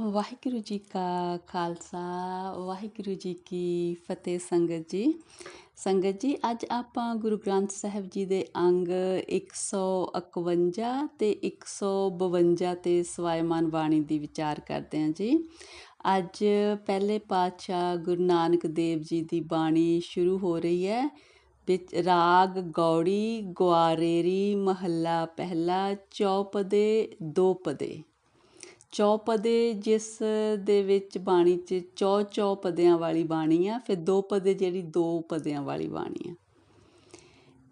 ਵਾਹਿਗੁਰੂ ਜੀ ਕਾ ਖਾਲਸਾ, ਵਾਹਿਗੁਰੂ ਜੀ ਕੀ ਫਤਿਹ ਸੰਗਤ ਜੀ। ਸੰਗਤ ਜੀ, ਅੱਜ ਆਪਾਂ ਗੁਰੂ ਗ੍ਰੰਥ ਸਾਹਿਬ ਜੀ ਦੇ ਅੰਗ 151 ਤੇ 152 ਤੇ ਸਵਾਇਮਾਨ ਬਾਣੀ ਦੀ ਵਿਚਾਰ ਕਰਦੇ ਹਾਂ ਜੀ। ਅੱਜ ਪਹਿਲੇ ਪਾਤਸ਼ਾਹ ਗੁਰੂ ਨਾਨਕ ਦੇਵ ਜੀ ਦੀ ਬਾਣੀ ਸ਼ੁਰੂ ਹੋ ਰਹੀ ਹੈ। ਵਿੱਚ ਰਾਗ, ਗੌੜੀ, ਗੁਆਰੇਰੀ, ਮਹੱਲਾ ਪਹਿਲਾ, ਚੌਪਦੇ ਦੋ ਪਦੇ ਚੌਪਦੇ ਜਿਸ ਦੇ ਵਿੱਚ ਬਾਣੀ 'ਚ ਚੌ ਚੌ ਪਦਿਆਂ ਵਾਲੀ ਬਾਣੀ ਆ, ਫਿਰ ਦੋ ਪਦੇ ਜਿਹੜੀ ਦੋ ਪਦਿਆਂ ਵਾਲੀ ਬਾਣੀ ਆ।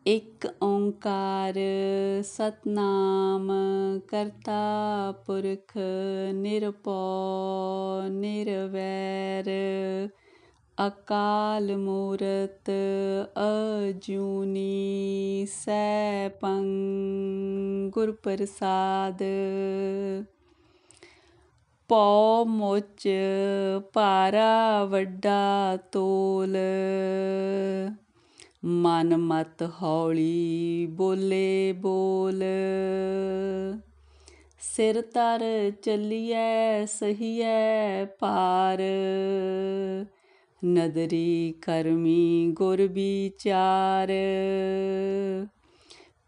ਇੱਕ ਓੰਕਾਰ ਸਤਨਾਮ ਕਰਤਾ ਪੁਰਖ ਨਿਰਭਉ ਨਿਰਵੈਰ, ਅਕਾਲ ਮੂਰਤ ਅਜੂਨੀ ਸੈਪੰ ਗੁਰ ਪ੍ਰਸਾਦ ਪਉ ਮੁਚ ਭਾਰਾ ਵੱਡਾ ਤੋਲ। ਮਨ ਮਤ ਹੌਲੀ ਬੋਲੇ ਬੋਲ। ਸਿਰ ਤਰ ਚੱਲੀਐ, ਸਹੀਐ ਪਾਰ ਨਦਰੀ ਕਰਮੀ ਗੁਰ ਵਿਚਾਰ।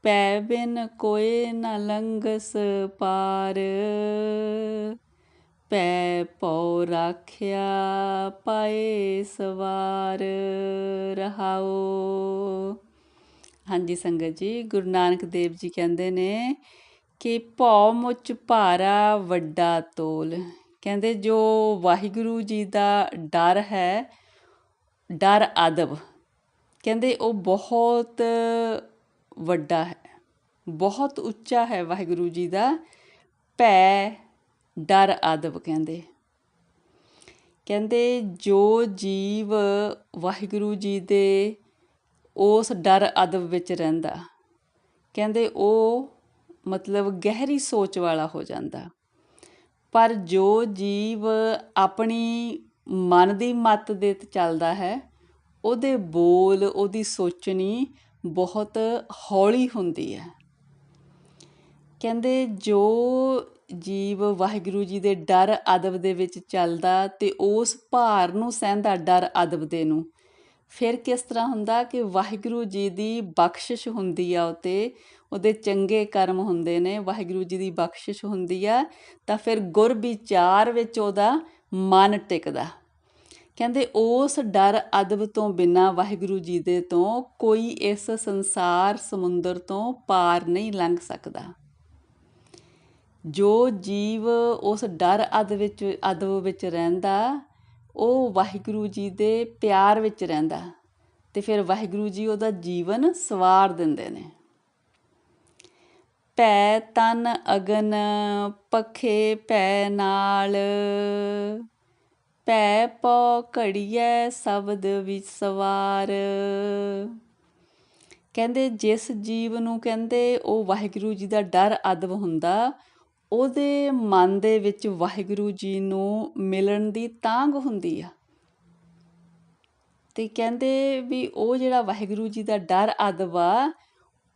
ਪੈ ਬਿਨ ਕੋਏ ਨ ਲੰਗਸ ਪਾਰ। ਪੈ ਪਉ ਰਾਖਿਆ, ਪਾਏ ਸਵਾਰ ਰਹਾਓ ਹਾਂਜੀ ਸੰਗਤ ਜੀ, ਗੁਰੂ ਨਾਨਕ ਦੇਵ ਜੀ ਕਹਿੰਦੇ ਨੇ ਕਿ ਭਉ ਮੁੱਚ ਭਾਰਾ ਵੱਡਾ ਤੋਲ। ਕਹਿੰਦੇ ਜੋ ਵਾਹਿਗੁਰੂ ਜੀ ਦਾ ਡਰ ਹੈ, ਡਰ ਆਦਬ ਕਹਿੰਦੇ ਉਹ ਬਹੁਤ ਵੱਡਾ ਹੈ, ਬਹੁਤ ਉੱਚਾ ਹੈ ਵਾਹਿਗੁਰੂ ਜੀ ਦਾ। ਭੈ ਡਰ ਅਦਬ ਕਹਿੰਦੇ। ਕਹਿੰਦੇ, ਜੋ ਜੀਵ ਵਾਹਿਗੁਰੂ ਜੀ ਦੇ ਉਸ ਡਰ ਅਦਬ ਵਿੱਚ ਰਹਿੰਦਾ, ਕਹਿੰਦੇ, ਉਹ ਮਤਲਬ ਗਹਿਰੀ ਸੋਚ ਵਾਲਾ ਹੋ ਜਾਂਦਾ। ਪਰ ਜੋ ਜੀਵ ਆਪਣੀ ਮਨ ਦੀ ਮੱਤ ਦੇ ਤੇ ਚੱਲਦਾ ਹੈ, ਉਹਦੇ ਬੋਲ, ਉਹਦੀ ਸੋਚਣੀ ਬਹੁਤ ਹੌਲੀ ਹੁੰਦੀ ਹੈ। ਕਹਿੰਦੇ, ਜੋ ਜੀਵ ਵਾਹਿਗੁਰੂ ਜੀ ਦੇ ਡਰ ਅਦਬ ਦੇ ਵਿੱਚ ਚੱਲਦਾ ਤੇ ਉਸ ਭਾਰ ਨੂੰ ਸਹਿੰਦਾ ਡਰ ਅਦਬ ਦੇ ਨੂੰ। ਫਿਰ ਕਿਸ ਤਰ੍ਹਾਂ ਹੁੰਦਾ ਕਿ ਵਾਹਿਗੁਰੂ ਜੀ ਦੀ ਬਖਸ਼ਿਸ਼ ਹੁੰਦੀ ਆ ਉਤੇ, ਉਹਦੇ ਚੰਗੇ ਕਰਮ ਹੁੰਦੇ ਨੇ, ਵਾਹਿਗੁਰੂ ਜੀ ਦੀ ਬਖਸ਼ਿਸ਼ ਹੁੰਦੀ ਆ, ਤਾਂ ਫਿਰ ਗੁਰ ਵਿਚਾਰ ਵਿੱਚ ਉਹਦਾ ਮਨ ਟਿਕਦਾ। ਕਹਿੰਦੇ ਉਸ ਡਰ ਅਦਬ ਤੋਂ ਬਿਨਾ ਵਾਹਿਗੁਰੂ ਜੀ ਦੇ ਤੋਂ ਕੋਈ ਇਸ ਸੰਸਾਰ ਸਮੁੰਦਰ ਤੋਂ ਪਾਰ ਨਹੀਂ ਲੰਘ ਸਕਦਾ। ਜੋ ਜੀਵ ਉਸ ਡਰ ਅਦ ਵਿੱਚ ਅਦਬ ਵਿੱਚ ਰਹਿੰਦਾ, ਉਹ ਵਾਹਿਗੁਰੂ ਜੀ ਦੇ ਪਿਆਰ ਵਿੱਚ ਰਹਿੰਦਾ ਤੇ ਫਿਰ ਵਾਹਿਗੁਰੂ ਜੀ ਉਹਦਾ ਜੀਵਨ ਸਵਾਰ ਦਿੰਦੇ ਨੇ। ਪੈ ਤਨ ਅਗਨ, ਪਖੇ ਪੈ ਨਾਲ ਪੈ ਪੋ ਘੜੀਐ ਸ਼ਬਦ ਵਿੱਚ ਸਵਾਰ ਕਹਿੰਦੇ ਜਿਸ ਜੀਵ ਨੂੰ ਕਹਿੰਦੇ ਉਹ ਵਾਹਿਗੁਰੂ ਜੀ ਦਾ ਡਰ ਅਦਬ ਹੁੰਦਾ ਉਹਦੇ ਮਨ ਦੇ ਵਿੱਚ ਵਾਹਿਗੁਰੂ ਜੀ ਨੂੰ ਮਿਲਣ ਦੀ ਤਾਂਗ ਹੁੰਦੀ ਆ। ਤੇ ਕਹਿੰਦੇ ਵੀ ਉਹ ਜਿਹੜਾ ਵਾਹਿਗੁਰੂ ਜੀ ਦਾ ਡਰ ਅਦਬ ਆ,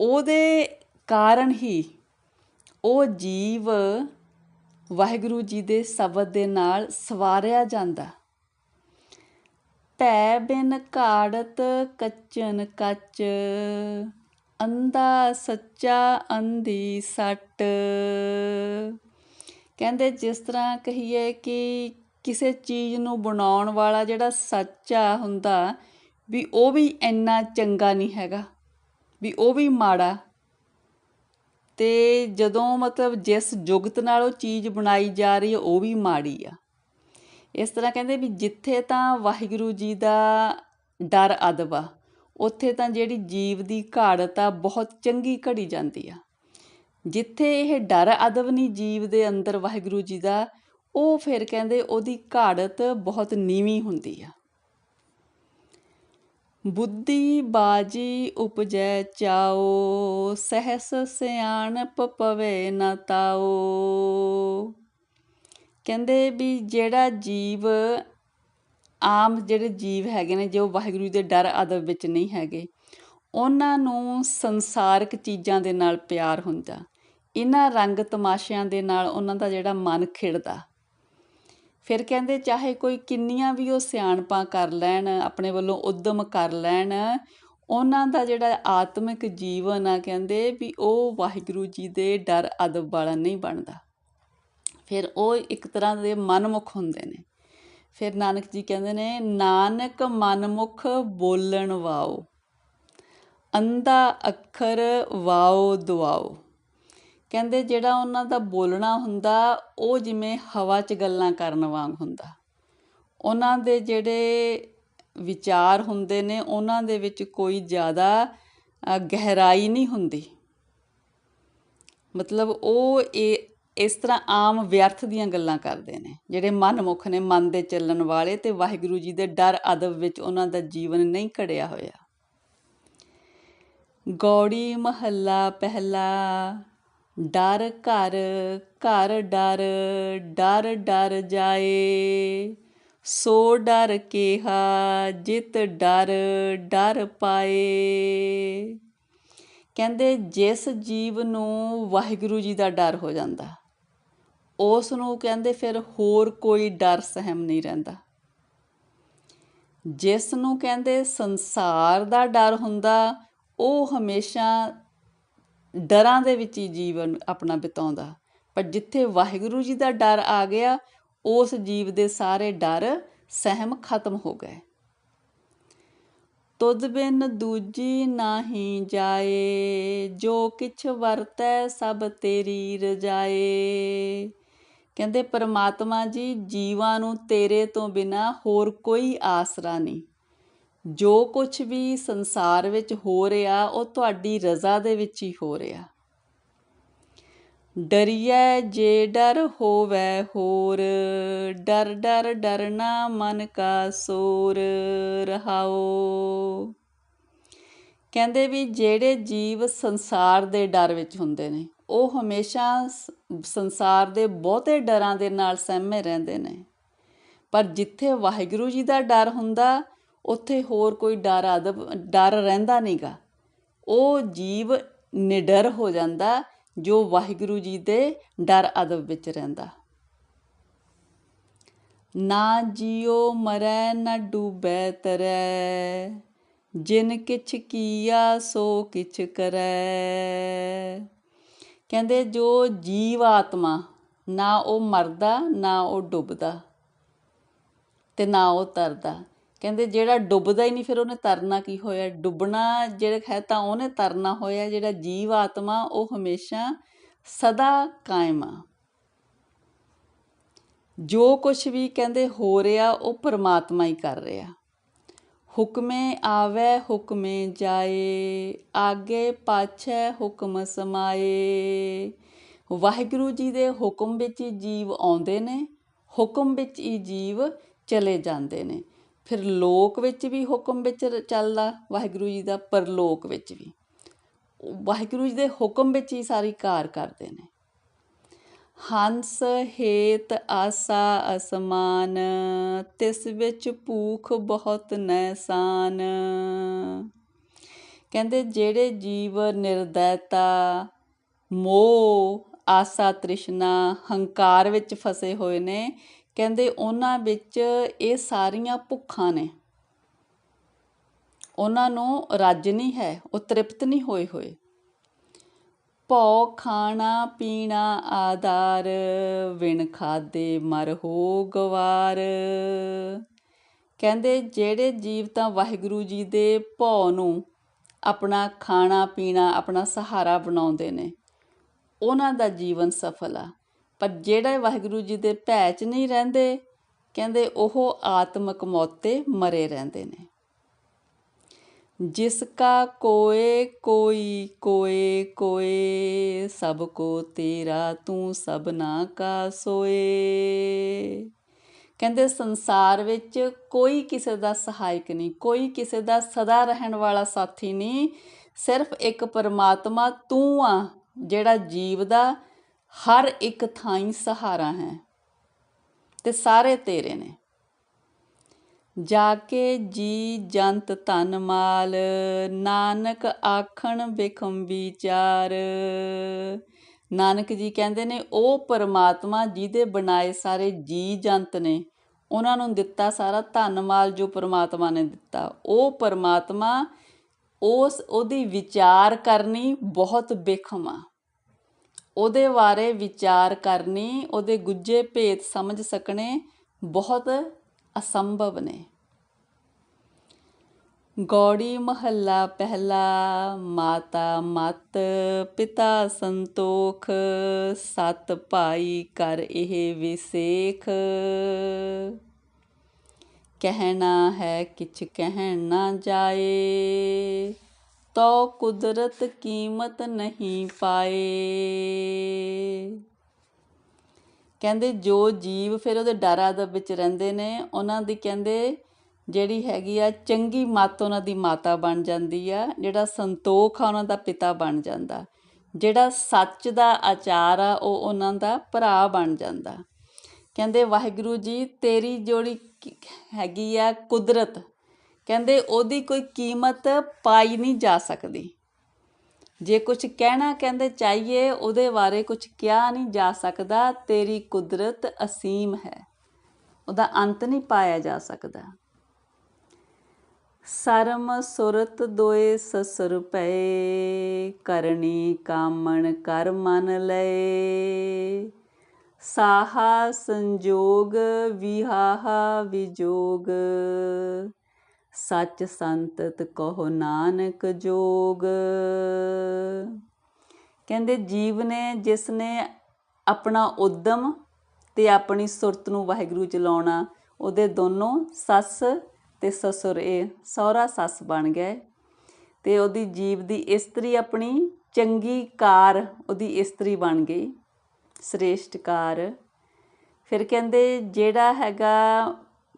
ਉਹਦੇ ਕਾਰਨ ਹੀ ਉਹ ਜੀਵ ਵਾਹਿਗੁਰੂ ਜੀ ਦੇ ਸ਼ਬਦ ਦੇ ਨਾਲ ਸਵਾਰਿਆ ਜਾਂਦਾ। ਭੈ ਬਿਨ ਘਾੜਤ ਕੱਚਨ ਕੱਚ ਅੰਧਾ ਸੱਚਾ, ਅੰਧੀ ਸੱਟ। ਕਹਿੰਦੇ ਜਿਸ ਤਰ੍ਹਾਂ ਕਹੀਏ ਕਿ ਕਿਸੇ ਚੀਜ਼ ਨੂੰ ਬਣਾਉਣ ਵਾਲਾ ਜਿਹੜਾ ਸੱਚਾ ਹੁੰਦਾ, ਵੀ ਉਹ ਵੀ ਇੰਨਾ ਚੰਗਾ ਨਹੀਂ ਹੈਗਾ, ਵੀ ਉਹ ਵੀ ਮਾੜਾ। ਤੇ ਜਦੋਂ ਮਤਲਬ ਜਿਸ ਜੁਗਤ ਨਾਲ ਉਹ ਚੀਜ਼ ਬਣਾਈ ਜਾ ਰਹੀ ਹੈ, ਉਹ ਵੀ ਮਾੜੀ ਆ। ਇਸ ਤਰ੍ਹਾਂ ਕਹਿੰਦੇ ਵੀ ਜਿੱਥੇ ਤਾਂ ਵਾਹਿਗੁਰੂ ਜੀ ਦਾ ਡਰ ਅਦਬ ਆ ਉੱਥੇ ਤਾਂ ਜਿਹੜੀ ਜੀਵ ਦੀ ਘਾੜਤ ਆ, ਬਹੁਤ ਚੰਗੀ ਘੜੀ ਜਾਂਦੀ ਆ। ਜਿੱਥੇ ਇਹ ਡਰ ਅਦਬ ਨਹੀਂ ਜੀਵ ਦੇ ਅੰਦਰ ਵਾਹਿਗੁਰੂ ਜੀ ਦਾ, ਉਹ ਫਿਰ ਕਹਿੰਦੇ ਉਹਦੀ ਘਾੜਤ ਬਹੁਤ ਨੀਵੀਂ ਹੁੰਦੀ ਆ। ਬੁੱਧੀ ਬਾਜੀ ਉਪਜੈ ਚਾਓ, ਸਹਸ ਸਿਆਣਪ ਪਵੇ ਨਾ ਤਾਓ। ਕਹਿੰਦੇ ਵੀ ਜਿਹੜਾ ਜੀਵ ਆਮ ਜਿਹੜੇ ਜੀਵ ਹੈਗੇ ਨੇ, ਜੋ ਵਾਹਿਗੁਰੂ ਦੇ ਡਰ ਅਦਬ ਵਿੱਚ ਨਹੀਂ ਹੈਗੇ, ਉਹਨਾਂ ਨੂੰ ਸੰਸਾਰਿਕ ਚੀਜ਼ਾਂ ਦੇ ਨਾਲ ਪਿਆਰ ਹੁੰਦਾ। ਇਹਨਾਂ ਰੰਗ ਤਮਾਸ਼ਿਆਂ ਦੇ ਨਾਲ ਉਹਨਾਂ ਦਾ ਜਿਹੜਾ ਮਨ ਖਿੜਦਾ। ਫਿਰ ਕਹਿੰਦੇ, ਚਾਹੇ ਕੋਈ ਕਿੰਨੀਆਂ ਵੀ ਉਹ ਸਿਆਣਪਾਂ ਕਰ ਲੈਣ, ਆਪਣੇ ਵੱਲੋਂ ਉਦਮ ਕਰ ਲੈਣ, ਉਹਨਾਂ ਦਾ ਜਿਹੜਾ ਆਤਮਿਕ ਜੀਵਨ ਆ ਕਹਿੰਦੇ, ਵੀ ਉਹ ਵਾਹਿਗੁਰੂ ਜੀ ਦੇ ਡਰ ਅਦਬ ਵਾਲਾ ਨਹੀਂ ਬਣਦਾ। ਫਿਰ ਉਹ ਇੱਕ ਤਰ੍ਹਾਂ ਦੇ ਮਨਮੁਖ ਹੁੰਦੇ ਨੇ। ਫਿਰ ਨਾਨਕ ਜੀ ਕਹਿੰਦੇ ਨੇ, ਨਾਨਕ ਮਨਮੁਖ ਬੋਲਣ ਵਾਓ ਅੰਦਾ ਅੱਖਰ ਵਾਓ ਦੁਆਓ। ਕਹਿੰਦੇ ਜਿਹੜਾ ਉਹਨਾਂ ਦਾ ਬੋਲਣਾ ਹੁੰਦਾ, ਉਹ ਜਿਵੇਂ ਹਵਾ 'ਚ ਗੱਲਾਂ ਕਰਨ ਵਾਂਗ ਹੁੰਦਾ। ਉਹਨਾਂ ਦੇ ਜਿਹੜੇ ਵਿਚਾਰ ਹੁੰਦੇ ਨੇ, ਉਹਨਾਂ ਦੇ ਵਿੱਚ ਕੋਈ ਜ਼ਿਆਦਾ ਗਹਿਰਾਈ ਨਹੀਂ ਹੁੰਦੀ। ਮਤਲਬ ਉਹ ਇਹ ਇਸ ਤਰ੍ਹਾਂ ਆਮ ਵਿਅਰਥ ਦੀਆਂ ਗੱਲਾਂ ਕਰਦੇ ਨੇ। ਜਿਹੜੇ ਮਨਮੁਖ ਨੇ ਮਨ ਦੇ ਚੱਲਣ ਵਾਲੇ ਤੇ ਵਾਹਿਗੁਰੂ ਜੀ ਦੇ ਡਰ ਅਦਬ ਵਿੱਚ ਉਹਨਾਂ ਦਾ ਜੀਵਨ ਨਹੀਂ ਘੜਿਆ ਹੋਇਆ। ਗੌੜੀ ਮਹੱਲਾ ਪਹਿਲਾ, ਡਰ ਘਰ ਘਰ ਡਰ ਡਰ ਡਰ ਜਾਏ। ਸੋ ਡਰ ਕੇਹਾ, ਜਿਤ ਡਰ ਡਰ ਪਾਏ। ਕਹਿੰਦੇ ਜਿਸ ਜੀਵ ਨੂੰ ਵਾਹਿਗੁਰੂ ਜੀ ਦਾ ਡਰ ਹੋ ਜਾਂਦਾ ਉਸ ਨੂੰ ਕਹਿੰਦੇ ਫਿਰ ਹੋਰ ਕੋਈ ਡਰ ਸਹਿਮ ਨਹੀਂ ਰਹਿੰਦਾ। ਜਿਸ ਨੂੰ ਕਹਿੰਦੇ ਸੰਸਾਰ ਦਾ ਡਰ ਹੁੰਦਾ, ਉਹ ਹਮੇਸ਼ਾ ਡਰਾਂ ਦੇ ਵਿੱਚ ਹੀ ਜੀਵਨ ਆਪਣਾ ਬਿਤਾਉਂਦਾ। ਪਰ ਜਿੱਥੇ ਵਾਹਿਗੁਰੂ ਜੀ ਦਾ ਡਰ ਆ ਗਿਆ, ਉਸ ਜੀਵ ਦੇ ਸਾਰੇ ਡਰ ਸਹਿਮ ਖਤਮ ਹੋ ਗਏ। ਤੁਧ ਬਿਨ ਦੂਜੀ ਨਾਹੀ ਜਾਏ, ਜੋ ਕਿਛ ਵਰਤੈ ਸਭ ਤੇਰੀ ਰਜਾਏ। ਕਹਿੰਦੇ, ਪਰਮਾਤਮਾ ਜੀ, ਜੀਵਾਂ ਨੂੰ ਤੇਰੇ ਤੋਂ ਬਿਨਾ ਹੋਰ ਕੋਈ ਆਸਰਾ ਨਹੀਂ। ਜੋ ਕੁਝ ਵੀ ਸੰਸਾਰ ਵਿੱਚ ਹੋ ਰਿਹਾ, ਉਹ ਤੁਹਾਡੀ ਰਜ਼ਾ ਦੇ ਵਿੱਚ ਹੀ ਹੋ ਰਿਹਾ। ਡਰੀਐ ਜੇ ਡਰ ਹੋਵੇ ਹੋਰ, ਡਰ ਡਰ ਡਰਨਾ ਮਨ ਕਾ ਸੋਰ ਰਹਾਓ। ਕਹਿੰਦੇ ਵੀ ਜਿਹੜੇ ਜੀਵ ਸੰਸਾਰ ਦੇ ਡਰ ਵਿੱਚ ਹੁੰਦੇ ਨੇ ਉਹ ਹਮੇਸ਼ਾ ਸੰਸਾਰ ਦੇ ਬਹੁਤੇ ਡਰਾਂ ਦੇ ਨਾਲ ਸਹਿਮੇ ਰਹਿੰਦੇ ਨੇ। ਪਰ ਜਿੱਥੇ ਵਾਹਿਗੁਰੂ ਜੀ ਦਾ ਡਰ ਹੁੰਦਾ, ਉੱਥੇ ਹੋਰ ਕੋਈ ਡਰ ਅਦਬ ਡਰ ਰਹਿੰਦਾ ਨਹੀਂਗਾ ਉਹ ਜੀਵ ਨਿਡਰ ਹੋ ਜਾਂਦਾ, ਜੋ ਵਾਹਿਗੁਰੂ ਜੀ ਦੇ ਡਰ ਅਦਬ ਵਿੱਚ ਰਹਿੰਦਾ। ਨਾ ਜਿਉ ਮਰੈ, ਨਾ ਡੂਬੈ ਤਰੈ, ਜਿਨ ਕਿਛ ਕੀਆ, ਸੋ ਕਿਛ ਕਰੈ। ਕਹਿੰਦੇ ਜੋ ਜੀਵ ਆਤਮਾ, ਨਾ ਉਹ ਮਰਦਾ, ਨਾ ਉਹ ਡੁੱਬਦਾ ਤੇ ਨਾ ਉਹ ਤਰਦਾ। ਕਹਿੰਦੇ ਜਿਹੜਾ ਡੁੱਬਦਾ ਹੀ ਨਹੀਂ, ਫਿਰ ਉਹਨੇ ਤਰਨਾ ਕੀ ਹੋਇਆ? ਡੁੱਬਣਾ ਜਿਹੜਾ ਹੈ ਤਾਂ ਉਹਨੇ ਤਰਨਾ ਹੋਇਆ, ਜਿਹੜਾ ਜੀਵ ਆਤਮਾ ਉਹ ਹਮੇਸ਼ਾ ਸਦਾ ਕਾਇਮ ਆ। ਜੋ ਕੁਝ ਵੀ ਕਹਿੰਦੇ ਹੋ ਰਿਹਾ, ਉਹ ਪਰਮਾਤਮਾ ਹੀ ਕਰ ਰਿਹਾ। ਹੁਕਮੇ ਆਵੈ ਹੁਕਮੇ ਜਾਏ, ਆਗੇ ਪਾਛੈ ਹੁਕਮ ਸਮਾਏ। ਵਾਹਿਗੁਰੂ ਜੀ ਦੇ ਹੁਕਮ ਵਿੱਚ ਹੀ ਜੀਵ ਆਉਂਦੇ ਨੇ, ਹੁਕਮ ਵਿੱਚ ਹੀ ਜੀਵ ਚਲੇ ਜਾਂਦੇ ਨੇ। ਫਿਰ ਲੋਕ ਵਿੱਚ ਵੀ ਹੁਕਮ ਵਿੱਚ ਚੱਲਦਾ ਵਾਹਿਗੁਰੂ ਜੀ ਦਾ ਪਰਲੋਕ ਵਿੱਚ ਵੀ। ਵਾਹਿਗੁਰੂ ਜੀ ਦੇ ਹੁਕਮ ਵਿੱਚ ਹੀ ਸਾਰੀ ਕਾਰ ਕਰਦੇ ਨੇ। ਹੰਸ ਹੇਤ ਆਸਾ ਅਸਮਾਨ, ਤਿਸ ਵਿੱਚ ਭੂਖ ਬਹੁਤ ਨੈਸਾਨ ਕਹਿੰਦੇ, ਜਿਹੜੇ ਜੀਵ ਨਿਰਦੈਤਾ, ਮੋਹ, ਆਸਾ ਤ੍ਰਿਸ਼ਨਾ, ਹੰਕਾਰ ਵਿੱਚ ਫਸੇ ਹੋਏ ਨੇ, ਕਹਿੰਦੇ, ਉਹਨਾਂ ਵਿੱਚ ਇਹ ਸਾਰੀਆਂ ਭੁੱਖਾਂ ਨੇ। ਉਹਨਾਂ ਨੂੰ ਰੱਜ ਨਹੀਂ ਹੈ, ਉਹ ਤ੍ਰਿਪਤ ਨਹੀਂ ਹੋਏ ਹੋਏ। ਭੌ ਖਾਣਾ ਪੀਣਾ ਆਧਾਰ, ਵਿਣ ਖਾਦੇ ਮਰ ਹੋ ਗਵਾਰ ਕਹਿੰਦੇ ਜਿਹੜੇ ਜੀਵ ਤਾਂ ਵਾਹਿਗੁਰੂ ਜੀ ਦੇ ਭੌ ਨੂੰ ਆਪਣਾ ਖਾਣਾ ਪੀਣਾ, ਆਪਣਾ ਸਹਾਰਾ ਬਣਾਉਂਦੇ ਨੇ, ਉਹਨਾਂ ਦਾ ਜੀਵਨ ਸਫਲ ਆ। ਪਰ ਜਿਹੜੇ ਵਾਹਿਗੁਰੂ ਜੀ ਦੇ ਭੈ 'ਚ ਨਹੀਂ ਰਹਿੰਦੇ, ਕਹਿੰਦੇ ਉਹ ਆਤਮਕ ਮੌਤ ਤੇ ਮਰੇ ਰਹਿੰਦੇ ਨੇ। ਜਿਸ ਕਾ ਕੋਏ, ਕੋਈ ਕੋਏ ਕੋਏ, ਸਭ ਕੋ ਤੇਰਾ ਤੂੰ ਸਭਨਾ ਕਾ ਸੋਏ। ਕਹਿੰਦੇ ਸੰਸਾਰ ਵਿੱਚ ਕੋਈ ਕਿਸੇ ਦਾ ਸਹਾਇਕ ਨਹੀਂ, ਕੋਈ ਕਿਸੇ ਦਾ ਸਦਾ ਰਹਿਣ ਵਾਲਾ ਸਾਥੀ ਨਹੀਂ, ਸਿਰਫ ਇੱਕ ਪਰਮਾਤਮਾ ਤੂੰ ਆ, ਜਿਹੜਾ ਜੀਵ ਦਾ ਹਰ ਇੱਕ ਥਾਈ ਸਹਾਰਾ ਹੈ ਤੇ ਸਾਰੇ ਤੇਰੇ ਨੇ। ਜਾ ਕੇ ਜੀ ਜੰਤ ਧਨ ਮਾਲ, ਨਾਨਕ ਆਖਣ ਬਿਖਮ ਵਿਚਾਰ। ਨਾਨਕ ਜੀ ਕਹਿੰਦੇ ਨੇ, ਉਹ ਪਰਮਾਤਮਾ ਜਿਹਦੇ ਬਣਾਏ ਸਾਰੇ ਜੀ ਜੰਤ ਨੇ, ਉਹਨਾਂ ਨੂੰ ਦਿੱਤਾ ਸਾਰਾ ਧਨ ਮਾਲ ਜੋ ਪਰਮਾਤਮਾ ਨੇ ਦਿੱਤਾ। ਉਹ ਪਰਮਾਤਮਾ ਉਸ, ਉਹਦੀ ਵਿਚਾਰ ਕਰਨੀ ਬਹੁਤ ਬੇਖਮ ਆ। ਉਹਦੇ ਬਾਰੇ ਵਿਚਾਰ ਕਰਨੀ, ਉਹਦੇ ਗੁੱਜੇ ਭੇਤ ਸਮਝ ਸਕਣੇ ਬਹੁਤ ਅਸੰਭਵ ਨੇ। ਗੌੜੀ ਮਹੱਲਾ ਪਹਿਲਾ, ਮਾਤਾ ਮਤ, ਪਿਤਾ ਸੰਤੋਖ, ਸਤ ਭਾਈ ਕਰ ਇਹ ਵਿਸੇਖ। ਕਹਿਣਾ ਹੈ ਕਿਛ ਕਹਿਣ ਨਾ ਜਾਏ ਤੋ ਕੁਦਰਤ ਕੀਮਤ ਨਹੀਂ ਪਾਏ। ਕਹਿੰਦੇ ਜੋ ਜੀਵ ਫਿਰ ਉਹਦੇ ਡਰਾਂ ਦੇ ਵਿੱਚ ਰਹਿੰਦੇ ਨੇ, ਉਹਨਾਂ ਦੀ ਕਹਿੰਦੇ ਜਿਹੜੀ ਹੈਗੀ ਆ, ਚੰਗੀ ਮੱਤ ਉਹਨਾਂ ਦੀ ਮਾਤਾ ਬਣ ਜਾਂਦੀ ਆ, ਜਿਹੜਾ ਸੰਤੋਖ ਆ ਉਹਨਾਂ ਦਾ ਪਿਤਾ ਬਣ ਜਾਂਦਾ। ਜਿਹੜਾ ਸੱਚ ਦਾ ਆਚਾਰ ਆ, ਉਹ ਉਹਨਾਂ ਦਾ ਭਰਾ ਬਣ ਜਾਂਦਾ। ਕਹਿੰਦੇ ਵਾਹਿਗੁਰੂ ਜੀ, ਤੇਰੀ ਜੋੜੀ ਹੈਗੀ ਆ ਕੁਦਰਤ। ਕਹਿੰਦੇ ਉਹਦੀ ਕੋਈ ਕੀਮਤ ਪਾਈ ਨਹੀਂ ਜਾ ਸਕਦੀ। ਜੇ ਕੁਝ ਕਹਿਣਾ ਕਹਿੰਦੇ ਚਾਹੀਏ, ਉਹਦੇ ਬਾਰੇ ਕੁਝ ਕਿਹਾ ਨਹੀਂ ਜਾ ਸਕਦਾ। ਤੇਰੀ ਕੁਦਰਤ ਅਸੀਮ ਹੈ। ਉਹਦਾ ਅੰਤ ਨਹੀਂ ਪਾਇਆ ਜਾ ਸਕਦਾ। ਸਰਮ ਸੁਰਤ ਦੋਏ ਸਸੁਰ ਪਏ, ਕਰਨੀ ਕਾਮਣ ਕਰ ਮਨ ਲਏ। ਸਾਹਾ ਸੰਜੋਗ, ਵਿਹਾਹਾ ਵਿਜੋਗ। ਸੱਚ ਸੰਤਤ ਕਹੋ ਨਾਨਕ ਜੋਗ। ਕਹਿੰਦੇ ਜੀਵ ਨੇ ਜਿਸ ਨੇ ਆਪਣਾ ਉਦਮ ਤੇ ਆਪਣੀ ਸੁਰਤ ਨੂੰ ਵਾਹਿਗੁਰੂ ਚ ਲਾਉਣਾ ਉਹਦੇ ਦੋਨੋਂ ਸੱਸ ਤੇ ਸਸੁਰ ਸਹੁਰਾ ਸੱਸ ਬਣ ਗਏ ਤੇ ਉਹਦੀ ਜੀਵ ਦੀ ਇਸਤਰੀ ਆਪਣੀ ਚੰਗੀ ਕਾਰ, ਉਹਦੀ ਇਸਤਰੀ ਬਣ ਗਈ, ਸ੍ਰੇਸ਼ਟ ਕਾਰ। ਫਿਰ ਕਹਿੰਦੇ, ਜਿਹੜਾ ਹੈਗਾ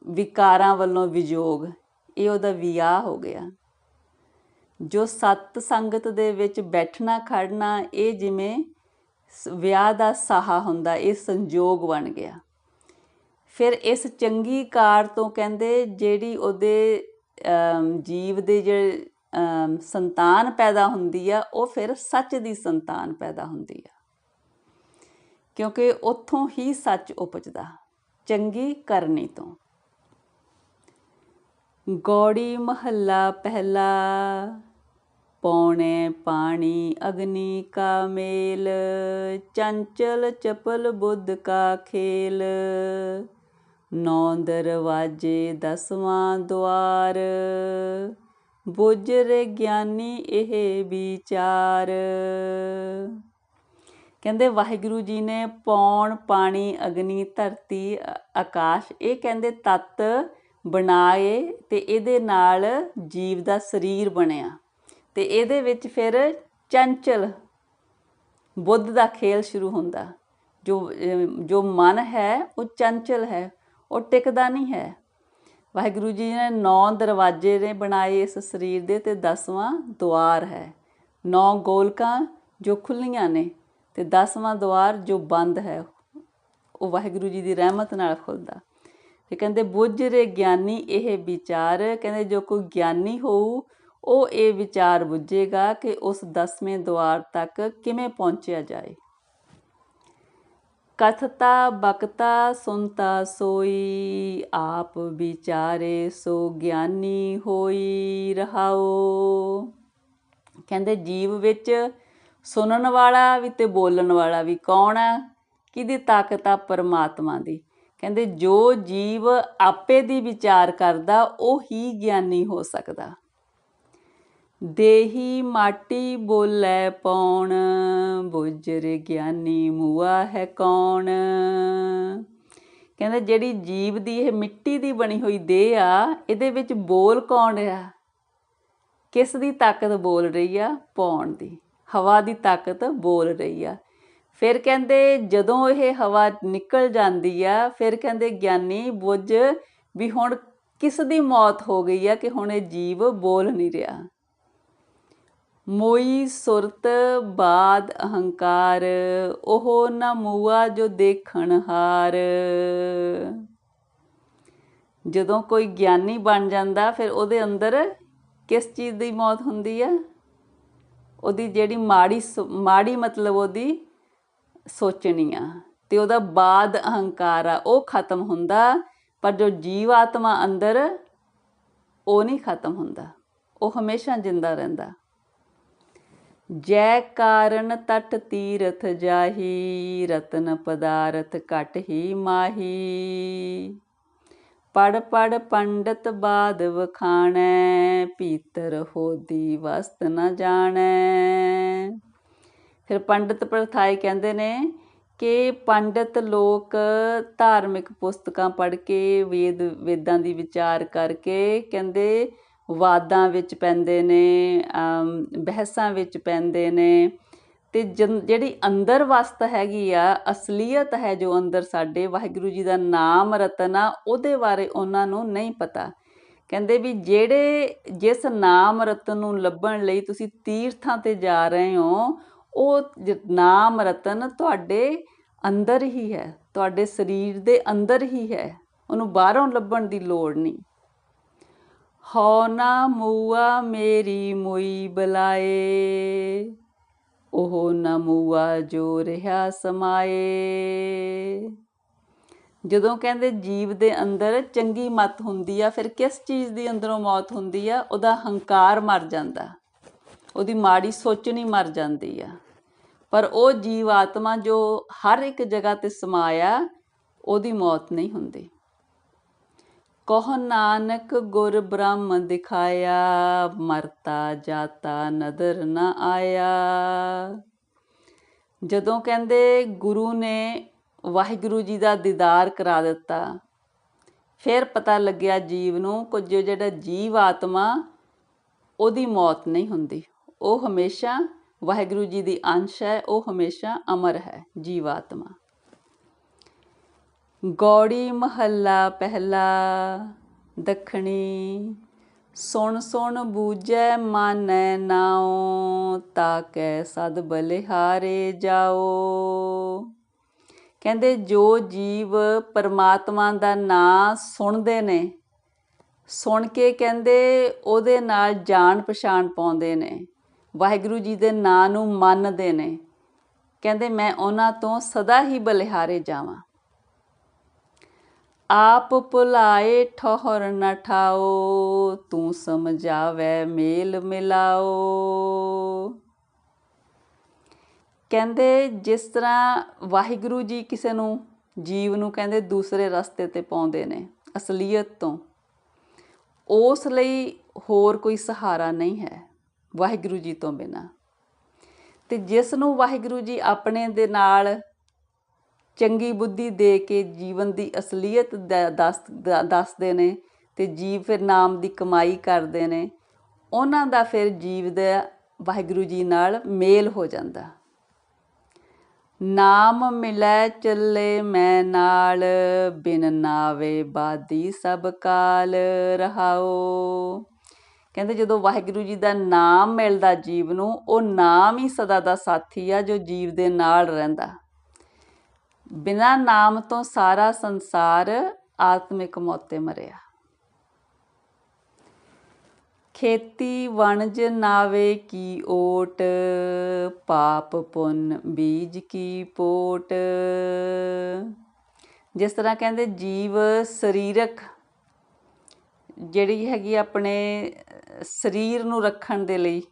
ਵਿਕਾਰਾਂ ਵੱਲੋਂ ਵਿਜੋਗ ਇਹ ਉਹਦਾ ਵਿਆਹ ਹੋ ਗਿਆ। ਜੋ ਸਤ ਸੰਗਤ ਦੇ ਵਿੱਚ ਬੈਠਣਾ ਖੜਨਾ ਇਹ ਜਿਵੇਂ ਸ- ਵਿਆਹ ਦਾ ਸਾਹਾ ਹੁੰਦਾ, ਇਹ ਸੰਜੋਗ ਬਣ ਗਿਆ। ਫਿਰ ਇਸ ਚੰਗੀ ਕਾਰ ਤੋਂ ਕਹਿੰਦੇ ਜਿਹੜੀ ਉਹਦੇ ਜੀਵ ਦੇ ਜਿਹੜੇ ਸੰਤਾਨ ਪੈਦਾ ਹੁੰਦੀ ਆ, ਉਹ ਫਿਰ ਸੱਚ ਦੀ ਸੰਤਾਨ ਪੈਦਾ ਹੁੰਦੀ ਆ। ਕਿਉਂਕਿ ਉੱਥੋਂ ਹੀ ਸੱਚ ਉਪਜਦਾ, ਚੰਗੀ ਕਰਨੀ ਤੋਂ। ਗੌੜੀ ਮਹੱਲਾ ਪਹਿਲਾ। ਪੌਣੇ ਪਾਣੀ ਅਗਨੀ ਕਾ ਮੇਲ, ਚੰਚਲ ਚਪਲ ਬੁੱਧ ਕਾ ਖੇਲ। ਨੌ ਦਰਵਾਜੇ ਦਸਵਾਂ ਦੁਆਰ, ਬੁਝਰ ਗਿਆਨੀ ਇਹ ਵਿਚਾਰ। ਕਹਿੰਦੇ ਵਾਹਿਗੁਰੂ ਜੀ ਨੇ ਪੌਣ ਪਾਣੀ ਅਗਨੀ ਧਰਤੀ ਆਕਾਸ਼, ਇਹ ਕਹਿੰਦੇ ਤੱਤ ਬਣਾਏ ਅਤੇ ਇਹਦੇ ਨਾਲ ਜੀਵ ਦਾ ਸਰੀਰ ਬਣਿਆ। ਅਤੇ ਇਹਦੇ ਵਿੱਚ ਫਿਰ ਚੰਚਲ, ਬੁੱਧ ਦਾ ਖੇਲ ਸ਼ੁਰੂ ਹੁੰਦਾ। ਜੋ ਜੋ ਮਨ ਹੈ, ਉਹ ਚੰਚਲ ਹੈ, ਉਹ ਟਿਕਦਾ ਨਹੀਂ ਹੈ। ਵਾਹਿਗੁਰੂ ਜੀ ਨੇ ਨੌ ਦਰਵਾਜ਼ੇ ਨੇ ਬਣਾਏ ਇਸ ਸਰੀਰ ਦੇ ਤੇ 10ਵਾਂ ਦੁਆਰ ਹੈ। ਨੌ ਗੋਲਕਾਂ ਜੋ ਖੁੱਲੀਆਂ ਨੇ ਤੇ 10ਵਾਂ ਦੁਆਰ ਜੋ ਬੰਦ ਹੈ, ਉਹ ਵਾਹਿਗੁਰੂ ਜੀ ਦੀ ਰਹਿਮਤ ਨਾਲ ਖੁੱਲਦਾ ਤੇ ਕਹਿੰਦੇ ਬੁੱਝ ਰੇ ਗਿਆਨੀ ਇਹ ਵਿਚਾਰ। ਕਹਿੰਦੇ ਜੋ ਕੋਈ ਗਿਆਨੀ ਹੋਊ, ਉਹ ਇਹ ਵਿਚਾਰ ਬੁੱਝੇਗਾ ਕਿ ਉਸ 10ਵੇਂ ਦੁਆਰ ਤੱਕ ਕਿਵੇਂ ਪਹੁੰਚਿਆ ਜਾਏ। ਕਥਤਾ ਬਕਤਾ ਸੁਨਤਾ ਸੋਈ, ਆਪ ਵਿਚਾਰੇ ਸੋ ਗਿਆਨੀ ਹੋਈ ਰਹਾਓ ਕਹਿੰਦੇ ਜੀਵ ਵਿੱਚ ਸੁਣਨ ਵਾਲਾ ਵੀ ਤੇ ਬੋਲਣ ਵਾਲਾ ਵੀ ਕੌਣ ਆ? ਕਿਹਦੀ ਤਾਕਤ ਆ ਪਰਮਾਤਮਾ ਦੀ? ਕਹਿੰਦੇ ਜੋ ਜੀਵ ਆਪੇ ਦੀ ਵਿਚਾਰ ਕਰਦਾ, ਉਹ ਹੀ ਗਿਆਨੀ ਹੋ ਸਕਦਾ। ਦੇਹੀ ਮਾਟੀ ਬੋਲੇ ਪੌਣ, ਬੁੱਝਰ ਗਿਆਨੀ ਮੂਆ ਹੈ ਕੌਣ। ਕਹਿੰਦੇ ਜਿਹੜੀ ਜੀਵ ਦੀ ਇਹ ਮਿੱਟੀ ਦੀ ਬਣੀ ਹੋਈ ਦੇਹ ਆ, ਇਹਦੇ ਵਿੱਚ ਬੋਲ ਕੌਣ ਆ? ਕਿਸ ਦੀ ਤਾਕਤ ਬੋਲ ਰਹੀ ਆ? ਪੌਣ ਦੀ। ਹਵਾ ਦੀ ਤਾਕਤ ਬੋਲ ਰਹੀ ਆ। ਫਿਰ ਕਹਿੰਦੇ ਜਦੋਂ ਇਹ ਹਵਾ ਨਿਕਲ ਜਾਂਦੀ ਆ, ਫਿਰ ਕਹਿੰਦੇ ਗਿਆਨੀ ਬੁੱਝ ਵੀ ਹੁਣ ਕਿਸ ਦੀ ਮੌਤ ਹੋ ਗਈ ਆ ਕਿ ਹੁਣ ਇਹ ਜੀਵ ਬੋਲ ਨਹੀਂ ਰਿਹਾ। ਮੋਈ ਸੁਰਤ ਬਾਦ ਅਹੰਕਾਰ, ਉਹ ਨਾ ਮੂਆ ਜੋ ਦੇਖਣ ਹਾਰ। ਜਦੋਂ ਕੋਈ ਗਿਆਨੀ ਬਣ ਜਾਂਦਾ, ਫਿਰ ਉਹਦੇ ਅੰਦਰ ਕਿਸ ਚੀਜ਼ ਦੀ ਮੌਤ ਹੁੰਦੀ ਆ? ਉਹਦੀ ਜਿਹੜੀ ਮਾੜੀ ਸ- ਮਾੜੀ ਮਤਲਬ ਉਹਦੀ ਸੋਚਣੀ ਆ। ਤੇ ਉਹਦਾ ਬਾਦ ਅਹੰਕਾਰ ਆ, ਉਹ ਖਤਮ ਹੁੰਦਾ, ਪਰ ਜੋ ਜੀਵ ਆਤਮਾ ਅੰਦਰ, ਉਹ ਨਹੀਂ ਖਤਮ ਹੁੰਦਾ। ਉਹ ਹਮੇਸ਼ਾ ਜਿੰਦਾ ਰਹਿੰਦਾ। ਜੈ ਕਾਰਨ ਤਟ ਤੀਰਥ ਜਾਹੀ, ਰਤਨ ਪਦਾਰਥ ਘਟ ਹੀ ਮਾਹੀ। ਪੜ ਪੜ ਪੰਡਤ ਬਾਦ ਵਖਾਣੈ ਪੀਤਰ ਹੋਦੀ ਵਸਤ ਨ ਜਾਣੈ। ਫਿਰ ਪੰਡਿਤ ਪ੍ਰਥਾਏ ਕਹਿੰਦੇ ਨੇ ਕਿ ਪੰਡਿਤ ਲੋਕ ਧਾਰਮਿਕ ਪੁਸਤਕਾਂ ਪੜ੍ਹ ਕੇ ਵੇਦ, ਵੇਦਾਂ ਦੀ ਵਿਚਾਰ ਕਰਕੇ ਕਹਿੰਦੇ ਵਾਦਾਂ ਵਿੱਚ ਪੈਂਦੇ ਨੇ ਬਹਿਸਾਂ ਵਿੱਚ ਪੈਂਦੇ ਨੇ ਤੇ ਜਿਹੜੀ ਅੰਦਰ ਵਸਤ ਹੈਗੀ ਆ, ਅਸਲੀਅਤ ਹੈ ਜੋ ਅੰਦਰ ਸਾਡੇ, ਵਾਹਿਗੁਰੂ ਜੀ ਦਾ ਨਾਮ ਰਤਨ ਆ, ਉਹਦੇ ਬਾਰੇ ਉਹਨਾਂ ਨੂੰ ਨਹੀਂ ਪਤਾ। ਕਹਿੰਦੇ ਵੀ ਜਿਹੜੇ ਜਿਸ ਨਾਮ ਰਤਨ ਨੂੰ ਲੱਭਣ ਲਈ ਤੁਸੀਂ ਤੀਰਥਾਂ ਤੇ ਜਾ ਰਹੇ ਹੋ ਉਹ ਨਾਮ ਰਤਨ ਤੁਹਾਡੇ ਅੰਦਰ ਹੀ ਹੈ, ਤੁਹਾਡੇ ਸਰੀਰ ਦੇ ਅੰਦਰ ਹੀ ਹੈ, ਉਹਨੂੰ ਬਾਹਰੋਂ ਲੱਭਣ ਦੀ ਲੋੜ ਨਹੀਂ। ਹਉ ਨਾ ਮੂਆ ਮੇਰੀ ਮੋਈ ਬਲਾਏ, ਉਹ ਨਾ ਮੂਆ ਜੋ ਰਿਹਾ ਸਮਾਏ। ਜਦੋਂ ਕਹਿੰਦੇ ਜੀਵ ਦੇ ਅੰਦਰ ਚੰਗੀ ਮਤ ਹੁੰਦੀ ਆ, ਫਿਰ ਕਿਸ ਚੀਜ਼ ਦੀ ਅੰਦਰੋਂ ਮੌਤ ਹੁੰਦੀ ਆ? ਉਹਦਾ ਹੰਕਾਰ ਮਰ ਜਾਂਦਾ। ਉਹਦੀ ਮਾੜੀ ਸੋਚਣੀ ਮਰ ਜਾਂਦੀ ਆ। ਪਰ ਉਹ ਜੀਵ ਆਤਮਾ ਜੋ ਹਰ ਇੱਕ ਜਗ੍ਹਾ ਤੇ ਸਮਾਇਆ, ਉਹਦੀ ਮੌਤ ਨਹੀਂ ਹੁੰਦੀ। ਕਹ ਨਾਨਕ ਗੁਰ ਬ੍ਰਹਮ ਦਿਖਾਇਆ, ਮਰਤਾ ਜਾਤਾ ਨਦਰ ਨਾ ਆਇਆ। ਜਦੋਂ ਕਹਿੰਦੇ ਗੁਰੂ ਨੇ ਵਾਹਿਗੁਰੂ ਜੀ ਦਾ ਦੀਦਾਰ ਕਰਾ ਦਿੱਤਾ, ਫਿਰ ਪਤਾ ਲੱਗਿਆ ਜੀਵ ਨੂੰ ਕੁਝ ਜਿਹੜਾ ਜੀਵ ਆਤਮਾ ਉਹਦੀ ਮੌਤ ਨਹੀਂ ਹੁੰਦੀ। ਉਹ ਹਮੇਸ਼ਾ ਵਾਹਿਗੁਰੂ ਜੀ ਦੀ ਅੰਸ਼ ਹੈ, ਉਹ ਹਮੇਸ਼ਾ ਅਮਰ ਹੈ ਜੀਵਾਤਮਾ। ਗੌੜੀ ਮਹੱਲਾ ਪਹਿਲਾ, ਦੱਖਣੀ। ਸੁਣ ਸੁਣ ਬੂਝੈ ਮਾਨੈ ਨਾਉ, ਤਾਕੈ ਸਦ ਬਲਿਹਾਰੇ ਜਾਓ ਕਹਿੰਦੇ ਜੋ ਜੀਵ ਪਰਮਾਤਮਾ ਦਾ ਨਾਂ ਸੁਣਦੇ ਨੇ, ਸੁਣ ਕੇ ਕਹਿੰਦੇ ਉਹਦੇ ਨਾਲ ਜਾਣ ਪਛਾਣ ਪਾਉਂਦੇ ਨੇ। ਵਾਹਿਗੁਰੂ ਜੀ ਦੇ ਨਾਂ ਨੂੰ ਮੰਨਦੇ ਨੇ। ਕਹਿੰਦੇ, ਮੈਂ ਉਹਨਾਂ ਤੋਂ ਸਦਾ ਹੀ ਬਲਿਹਾਰੇ ਜਾਵਾਂ। ਆਪ ਭੁਲਾਏ ਠੋਹਰ ਨ ਠਾਓ, ਤੂੰ ਸਮਝਾਵੇ ਮੇਲ ਮਿਲਾਓ। ਕਹਿੰਦੇ, ਜਿਸ ਤਰ੍ਹਾਂ ਵਾਹਿਗੁਰੂ ਜੀ ਕਿਸੇ ਨੂੰ ਜੀਵ ਨੂੰ ਕਹਿੰਦੇ ਦੂਸਰੇ ਰਸਤੇ ਤੇ ਪਾਉਂਦੇ ਨੇ, ਅਸਲੀਅਤ ਤੋਂ, ਉਸ ਲਈ ਹੋਰ ਕੋਈ ਸਹਾਰਾ ਨਹੀਂ ਹੈ। ਵਾਹਿਗੁਰੂ ਜੀ ਤੋਂ ਬਿਨਾ। ਤੇ ਜਿਸ ਨੂੰ ਵਾਹਿਗੁਰੂ ਜੀ ਆਪਣੇ ਦੇ ਨਾਲ ਚੰਗੀ ਬੁੱਧੀ ਦੇ ਕੇ ਜੀਵਨ ਦੀ ਅਸਲੀਅਤ ਦ- ਦੱਸ ਦੱਸਦੇ ਨੇ ਤੇ ਜੀਵ ਫਿਰ ਨਾਮ ਦੀ ਕਮਾਈ ਕਰਦੇ ਨੇ, ਉਹਨਾਂ ਦਾ ਫਿਰ ਜੀਵ ਦਾ ਵਾਹਿਗੁਰੂ ਜੀ ਨਾਲ ਮੇਲ ਹੋ ਜਾਂਦਾ। ਨਾਮ ਮਿਲੈ ਚੱਲੇ ਮੈਂ ਨਾਲ, ਬਿਨ ਨਾਵੇ ਬਾਦੀ ਸਭ ਕਾਲ ਰਹਾਓ। ਕਹਿੰਦੇ ਜਦੋਂ ਵਾਹਿਗੁਰੂ ਜੀ ਦਾ ਨਾਮ ਮਿਲਦਾ ਜੀਵ ਨੂੰ, ਉਹ ਨਾਮ ਹੀ ਸਦਾ ਦਾ ਸਾਥੀ ਆ ਜੋ ਜੀਵ ਦੇ ਨਾਲ ਰਹਿੰਦਾ। ਬਿਨਾ ਨਾਮ ਤੋਂ ਸਾਰਾ ਸੰਸਾਰ ਆਤਮਿਕ ਮੌਤੇ ਮਰਿਆ। ਖੇਤੀ ਵਣਜ ਨਾਵੇ ਕੀ ਓਟ, ਪਾਪ ਪੁੰਨ ਬੀਜ ਕੀ ਪੋਟ। ਜਿਸ ਤਰ੍ਹਾਂ ਕਹਿੰਦੇ ਜੀਵ ਸਰੀਰਕ, ਜਿਹੜੀ ਹੈਗੀ ਆਪਣੇ ਸਰੀਰ ਨੂੰ ਰੱਖਣ ਦੇ ਲਈ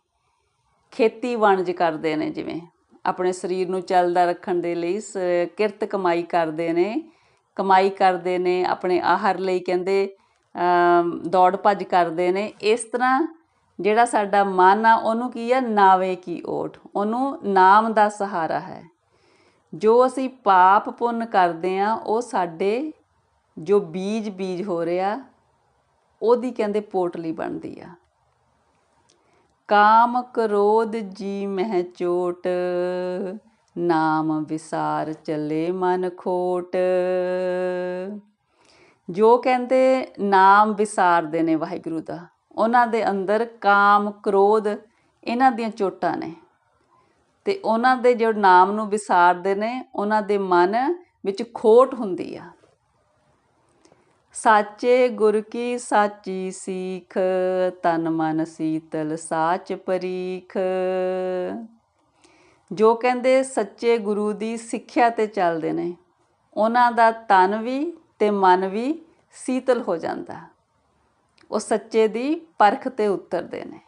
ਖੇਤੀ ਵਣਜ ਕਰਦੇ ਨੇ ਜਿਵੇਂ ਆਪਣੇ ਸਰੀਰ ਨੂੰ ਚੱਲਦਾ ਰੱਖਣ ਦੇ ਲਈ ਸ- ਕਿਰਤ ਕਮਾਈ ਕਰਦੇ ਨੇ, ਕਮਾਈ ਕਰਦੇ ਨੇ, ਆਪਣੇ ਆਹਾਰ ਲਈ ਕਹਿੰਦੇ ਦੌੜ ਭੱਜ ਕਰਦੇ ਨੇ। ਇਸ ਤਰ੍ਹਾਂ ਜਿਹੜਾ ਸਾਡਾ ਮਨ ਆ, ਉਹਨੂੰ ਕੀ ਆ? ਨਾਵੇ ਕੀ ਓਟ। ਉਹਨੂੰ ਨਾਮ ਦਾ ਸਹਾਰਾ ਹੈ। ਜੋ ਅਸੀਂ ਪਾਪ ਪੁੰਨ ਕਰਦੇ ਆ, ਉਹ ਸਾਡੇ ਜੋ ਬੀਜ ਬੀਜ ਹੋ ਰਿਹਾ, ਉਹਦੀ ਕਹਿੰਦੇ ਪੋਟਲੀ ਬਣਦੀ ਆ। ਕਾਮ ਕ੍ਰੋਧ ਜੀ ਮਹਿ ਚੋਟ, ਨਾਮ ਵਿਸਾਰ ਚੱਲੇ ਮਨ ਖੋਟ। ਜੋ ਕਹਿੰਦੇ ਨਾਮ ਵਿਸਾਰਦੇ ਨੇ ਵਾਹਿਗੁਰੂ ਦਾ, ਉਹਨਾਂ ਦੇ ਅੰਦਰ ਕਾਮ ਕ੍ਰੋਧ ਇਹਨਾਂ ਦੀਆਂ ਚੋਟਾਂ ਨੇ। ਤੇ ਉਹਨਾਂ ਦੇ ਜੋ ਨਾਮ ਨੂੰ ਵਿਸਾਰਦੇ ਨੇ, ਉਹਨਾਂ ਦੇ ਮਨ ਵਿੱਚ ਖੋਟ ਹੁੰਦੀ ਆ। ਸਾਚੇ ਗੁਰ ਕੀ ਸਾਚੀ ਸੀਖ, ਤਨ ਮਨ ਸੀਤਲ ਸਾਚ ਪਰੀਖ। ਜੋ ਕਹਿੰਦੇ ਸੱਚੇ ਗੁਰੂ ਦੀ ਸਿੱਖਿਆ ਤੇ ਚੱਲਦੇ ਨੇ, ਉਹਨਾਂ ਦਾ ਤਨ ਵੀ ਤੇ ਮਨ ਵੀ ਸੀਤਲ ਹੋ ਜਾਂਦਾ। ਉਹ ਸੱਚੇ ਦੀ ਪਰਖ ਤੇ ਉਤਰਦੇ ਨੇ।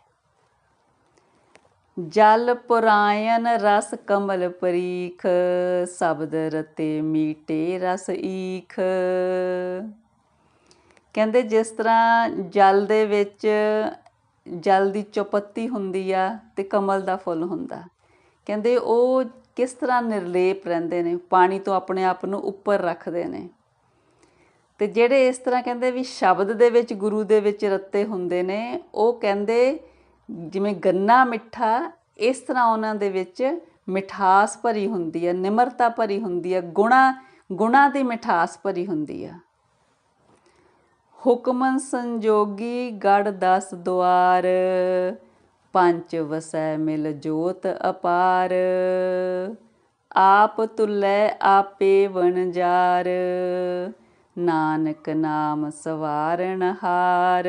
ਜਲ ਪੁਰਾਇਨ ਰਸ ਕਮਲ ਪਰੀਖ, ਸ਼ਬਦ ਰਤੇ ਮੀਟੇ ਰਸ ਈਖ। ਕਹਿੰਦੇ ਜਿਸ ਤਰ੍ਹਾਂ ਜਲ ਦੇ ਵਿੱਚ ਜਲ ਦੀ ਚੌਪੱਤੀ ਹੁੰਦੀ ਆ ਤੇ ਕਮਲ ਦਾ ਫੁੱਲ ਹੁੰਦਾ। ਕਹਿੰਦੇ ਉਹ ਕਿਸ ਤਰ੍ਹਾਂ ਨਿਰਲੇਪ ਰਹਿੰਦੇ ਨੇ, ਪਾਣੀ ਤੋਂ ਆਪਣੇ ਆਪ ਨੂੰ ਉੱਪਰ ਰੱਖਦੇ ਨੇ। ਤੇ ਜਿਹੜੇ ਇਸ ਤਰ੍ਹਾਂ ਕਹਿੰਦੇ ਵੀ ਸ਼ਬਦ ਦੇ ਵਿੱਚ, ਗੁਰੂ ਦੇ ਵਿੱਚ ਰੱਤੇ ਹੁੰਦੇ ਨੇ, ਉਹ ਕਹਿੰਦੇ ਜਿਵੇਂ ਗੰਨਾ ਮਿੱਠਾ, ਇਸ ਤਰ੍ਹਾਂ ਉਹਨਾਂ ਦੇ ਵਿੱਚ ਮਿਠਾਸ ਭਰੀ ਹੁੰਦੀ ਹੈ ਨਿਮਰਤਾ ਭਰੀ ਹੁੰਦੀ ਹੈ ਗੁਣਾ ਗੁਣਾ ਦੀ ਮਿਠਾਸ ਭਰੀ ਹੁੰਦੀ ਆ। ਹੁਕਮਨ ਸੰਜੋਗੀ ਗੜ ਦਸ ਦੁਆਰ ਪੰਚ ਵਸੈ ਮਿਲ ਜੋਤ ਅਪਾਰ। ਆਪ ਤੁਲੈ ਆਪੇ ਵਣਜਾਰ ਨਾਨਕ ਨਾਮ ਸਵਾਰਨ ਹਾਰ।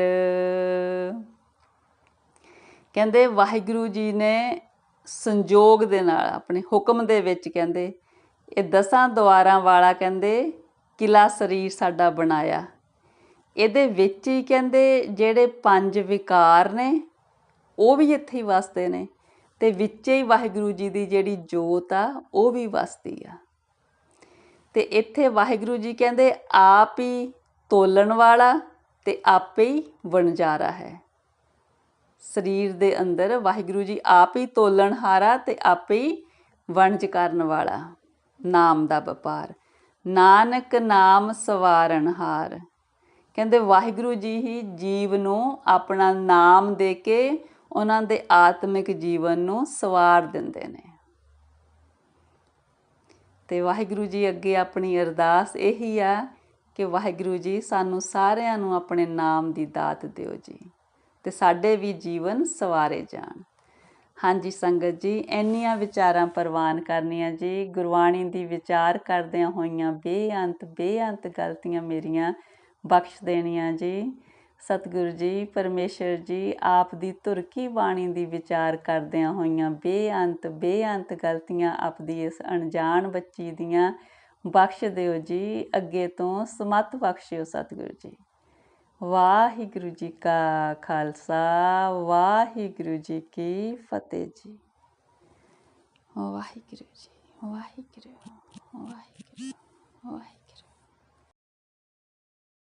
ਕਹਿੰਦੇ ਵਾਹਿਗੁਰੂ ਜੀ ਨੇ ਸੰਜੋਗ ਦੇ ਨਾਲ, ਆਪਣੇ ਹੁਕਮ ਦੇ ਵਿੱਚ ਕਹਿੰਦੇ, ਇਹ ਦਸਾਂ ਦੁਆਰਾਂ ਵਾਲਾ ਕਹਿੰਦੇ, ਕਿਲਾ ਸਰੀਰ ਸਾਡਾ ਬਣਾਇਆ। ਇਹਦੇ ਵਿੱਚ ਹੀ ਕਹਿੰਦੇ ਜਿਹੜੇ ਪੰਜ ਵਿਕਾਰ ਨੇ, ਉਹ ਵੀ ਇੱਥੇ ਹੀ ਵਸਦੇ ਨੇ ਤੇ ਵਿੱਚ ਹੀ ਵਾਹਿਗੁਰੂ ਜੀ ਦੀ ਜਿਹੜੀ ਜੋਤ ਆ, ਉਹ ਵੀ ਵਸਦੀ ਆ। ਤੇ ਇੱਥੇ ਵਾਹਿਗੁਰੂ ਜੀ ਕਹਿੰਦੇ, ਆਪ ਹੀ ਤੋਲਣ ਵਾਲਾ ਤੇ ਆਪੇ ਹੀ ਵਣਜਾਰਾ ਹੈ। ਸਰੀਰ ਦੇ ਅੰਦਰ ਵਾਹਿਗੁਰੂ ਜੀ ਆਪ ਹੀ ਤੋਲਣਹਾਰਾ ਤੇ ਆਪੇ ਹੀ ਵਣਜ ਕਰਨ ਵਾਲਾ, ਨਾਮ ਦਾ ਵਪਾਰ। ਨਾਨਕ ਨਾਮ ਸਵਾਰਨਹਾਰ ਕਹਿੰਦੇ ਵਾਹਿਗੁਰੂ ਜੀ ਹੀ ਜੀਵ ਨੂੰ ਆਪਣਾ ਨਾਮ ਦੇ ਕੇ ਉਹਨਾਂ ਦੇ ਆਤਮਿਕ ਜੀਵਨ ਨੂੰ ਸਵਾਰ ਦਿੰਦੇ ਨੇ। ਤੇ ਵਾਹਿਗੁਰੂ ਜੀ ਅੱਗੇ ਆਪਣੀ ਅਰਦਾਸ ਇਹੀ ਆ ਕਿ ਵਾਹਿਗੁਰੂ ਜੀ ਸਾਨੂੰ ਸਾਰਿਆਂ ਨੂੰ ਆਪਣੇ ਨਾਮ ਦੀ ਦਾਤ ਦਿਓ ਜੀ ਤੇ ਸਾਡੇ ਵੀ ਜੀਵਨ ਸਵਾਰੇ ਜਾਣ। ਹਾਂਜੀ ਸੰਗਤ ਜੀ, ਇੰਨੀਆਂ ਵਿਚਾਰਾਂ ਪ੍ਰਵਾਨ ਕਰਨੀਆਂ ਜੀ, ਗੁਰਬਾਣੀ ਦੀ ਵਿਚਾਰ ਕਰਦਿਆਂ ਹੋਈਆਂ ਬੇਅੰਤ ਬੇਅੰਤ ਗਲਤੀਆਂ ਮੇਰੀਆਂ ਬਖਸ਼ ਦੇਣੀਆਂ ਜੀ। ਸਤਿਗੁਰੂ ਜੀ, ਪਰਮੇਸ਼ਰ ਜੀ, ਆਪ ਦੀ ਤੁਰਕੀ ਬਾਣੀ ਦੀ ਵਿਚਾਰ ਕਰਦਿਆਂ ਹੋਈਆਂ ਬੇਅੰਤ ਬੇਅੰਤ ਗਲਤੀਆਂ ਆਪ ਦੀ ਇਸ ਅਣਜਾਣ ਬੱਚੀ ਦੀਆਂ ਬਖਸ਼ ਦਿਓ ਜੀ। ਅੱਗੇ ਤੋਂ ਸਮਤ ਬਖਸ਼ਿਓ ਸਤਿਗੁਰੂ ਜੀ। ਵਾਹਿਗੁਰੂ ਜੀ ਕਾ ਖਾਲਸਾ, ਵਾਹਿਗੁਰੂ ਜੀ ਕੀ ਫਤਿਹ ਜੀ। ਵਾਹਿਗੁਰੂ ਜੀ, ਵਾਹਿਗੁਰੂ ਵਾਹਿਗੁਰੂ ਵਾਹਿਗੁਰੂ।